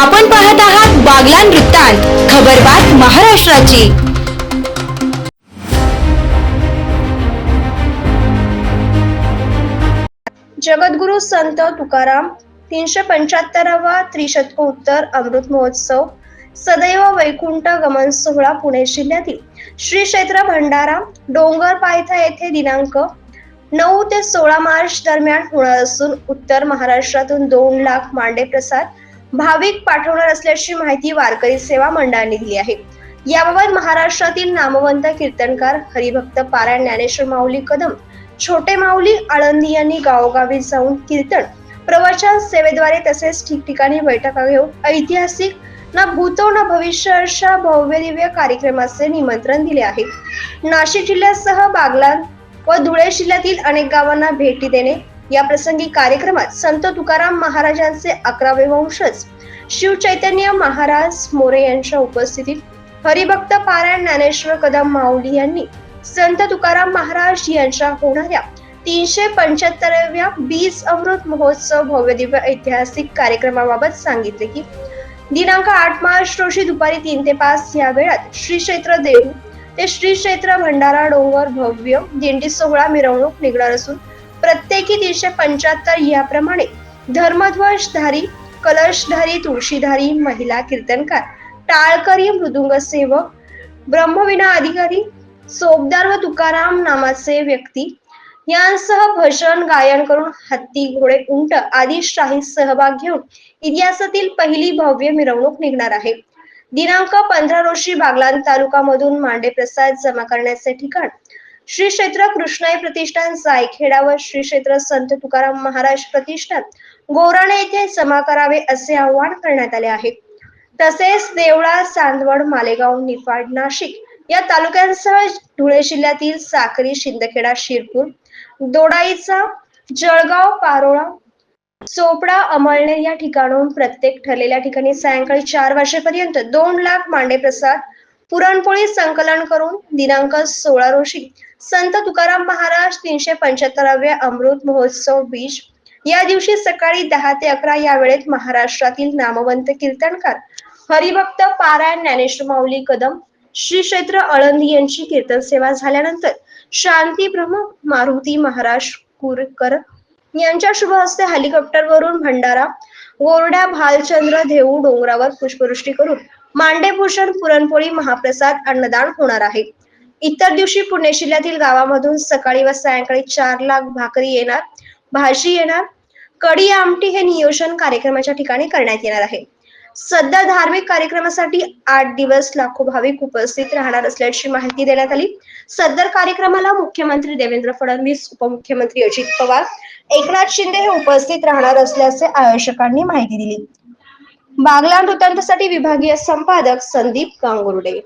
आपण पाहत आहात बागलान वृत्तांत खबरबात महाराष्ट्राची. जगद्गुरु संत तुकाराम तीनशे पंच्याहत्तरावा त्रिशतकोत्तर अमृत महोत्सव सदैव वैकुंठ गमन सोहळा पुणे जिल्ह्यातील श्री क्षेत्र भंडारा डोंगर पायथा येथे दिनांक नऊ ते सोळा मार्च दरम्यान होणार असून उत्तर महाराष्ट्रातून दोन लाख मांडे प्रसाद भाविक पाठवणार असल्याची माहिती वारकरी सेवा मंडळाने दिली आहे. याबाबत महाराष्ट्रातील नामवंत कीर्तनकार हरिभक्त पारायण ज्ञानेश्वर माऊली कदम छोटे माऊली आळंदी यांनी गावोगावी जाऊन कीर्तन प्रवचन सेवेद्वारे तसेच ठिकठिकाणी बैठका घेऊन ऐतिहासिक ना भूतो ना भविष्य अशा भव्य दिव्य कार्यक्रमाचे निमंत्रण दिले आहे. नाशिक जिल्ह्यासह बागलान व धुळे जिल्ह्यातील अनेक गावांना भेटी देणे या प्रसंगी कार्यक्रमात संत तुकाराम महाराजांचे अकरावे वंशज शिव चैतन्य महाराज मोरे यांच्या उपस्थितीत हरिभक्त पारायण ज्ञानेश्वर कदम माऊली यांनी संत तुकाराम महाराज यांच्या होणाऱ्या तीनशे पंच्याहत्तराव्या बीज अमृत महोत्सव भव्य दिव्य ऐतिहासिक कार्यक्रमाबाबत सांगितले की दिनांक आठ मार्च रोजी दुपारी तीन ते पाच या वेळात श्री क्षेत्र देऊ ते श्री क्षेत्र भंडारा डोंगर भव्य दिंडी सोहळा मिरवणूक निघणार असून प्रत्येकी तीनशे पंच्याहत्तर याप्रमाणे धर्मध्वजधारी कलशधारी तुळशीधारी महिला कीर्तनकार टाळकरी मृदुंग सेवक ब्रह्मविना अधिकारी सोबदार व तुकाराम नामाचे व्यक्ती यांसह भजन गायन करून हत्ती घोडे उंट आदी शाही सहभाग घेऊन इतिहासातील पहिली भव्य मिरवणूक निघणार आहे. दिनांक पंधरा रोजी बागलान तालुका मधून मांडे प्रसाद जमा करण्याचे ठिकाण श्री क्षेत्र कृष्णाई प्रतिष्ठान जायखेडा व श्री क्षेत्र संत तुकाराम महाराज प्रतिष्ठान गोराणे येथे जमा करावे असे आवाहन करण्यात आले आहे. तसेच देवळा चांदवड मालेगाव निफाड नाशिक या तालुक्यांसह धुळे जिल्ह्यातील साक्री शिंदखेडा शिरपूर दोडाईचा जळगाव पारोळा चोपडा अमळनेर या ठिकाणून प्रत्येक ठरलेल्या ठिकाणी सायंकाळी चार वाजेपर्यंत दोन लाख मांडे प्रसाद पुरणपोळी संकलन करून दिनांक सोळा रोजी संत तुकाराम महाराज तीनशे पंच्याहत्तराव्या अमृत महोत्सव बीज या दिवशी सकाळी दहा ते अकरा या वेळेत महाराष्ट्रातील नामवंत कीर्तनकार हरिभक्त पारायण ज्ञानेश्वर माऊली कदम श्री क्षेत्र आळंदी यांची कीर्तन सेवा झाल्यानंतर शांती ब्रह्म मारुती महाराज कुरकर यांच्या शुभ हस्ते हेलिकॉप्टरवरून भंडारा गोरड्या भालचंद्र देऊ डोंगरावर पुष्पवृष्टी करून मांडेभूषण पुरणपोळी महाप्रसाद अन्नदान होणार आहे. इतर दिवशी पुणे जिल्ह्यातील गावामधून सकाळी व सायंकाळी चार लाख भाकरी येणार भाजी येणार कडी आमटी हे नियोजन कार्यक्रमाच्या ठिकाणी करण्यात येणार आहे. सध्या धार्मिक कार्यक्रमासाठी आठ दिवस लाखो भाविक उपस्थित राहणार असल्याची माहिती देण्यात आली. सदर कार्यक्रमाला मुख्यमंत्री देवेंद्र फडणवीस उपमुख्यमंत्री अजित पवार एकनाथ शिंदे हे उपस्थित राहणार असल्याचे आयोजकांनी माहिती दिली. बागलाण वृत्तांतसाठी विभागीय संपादक संदीप गांगुर्डे.